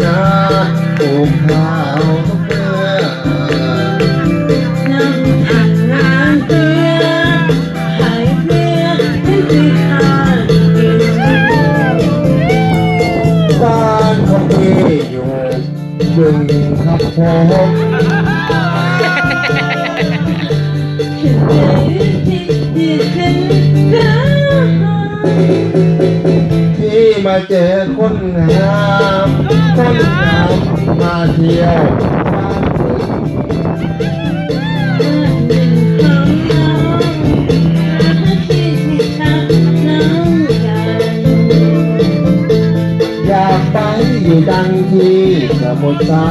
นาปลูกข้าวเมื่อนั่งอ่านงานเพื่อให้เพื่อให้ที่ทานกินบ้านของพี่อยู่บึงครับผมถึงใจที่ดีขึ้นแล้วที่มาเจอคนงาม คนงามมาเที่ยวบ้านบึงหนึ่งคำน้องที่ที่ทำน้องกันอยากไปอยู่ดังที่สมุทรสา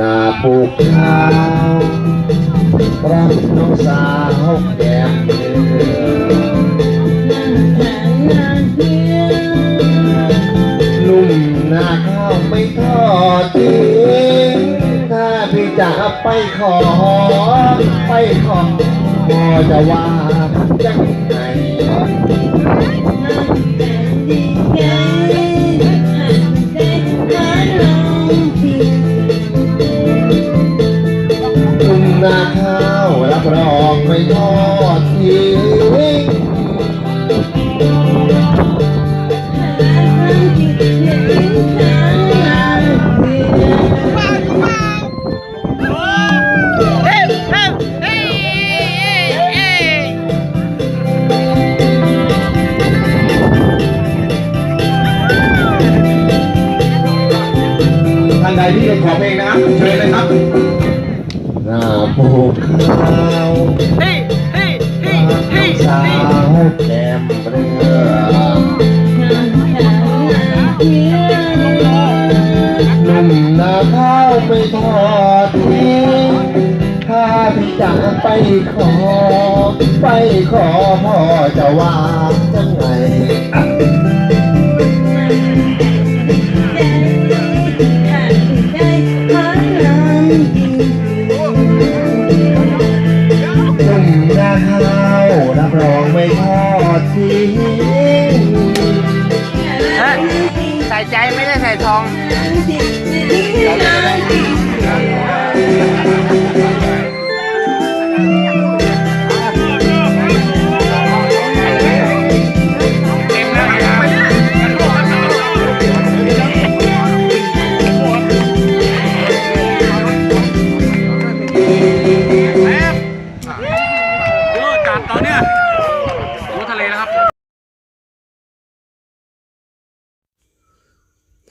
นาปลูกข้าวรักน้องสาวแก้มเดือนุ่มหนาข้าวไม่ทอดทิ้งถ้าพี่จะไปขอ ไปขอจะว่าจัง ท่านใดที่จะขอเพลงนะครับเชิญเลยครับหน้าปลูกข้าวเฮ้ยเฮ้ยเฮ้ยรักเฮ้น้อยงสาวแก้มเรือนุ่มนาข้าวไม่ทอดทิ้งถ้าพี่จะไปขอ ไปขอพ่อจะว่าจังไง ทอดทิ้งใส่ใจไม่ได้ใส่ทอง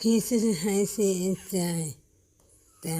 พี่จะให้เสียใจแต่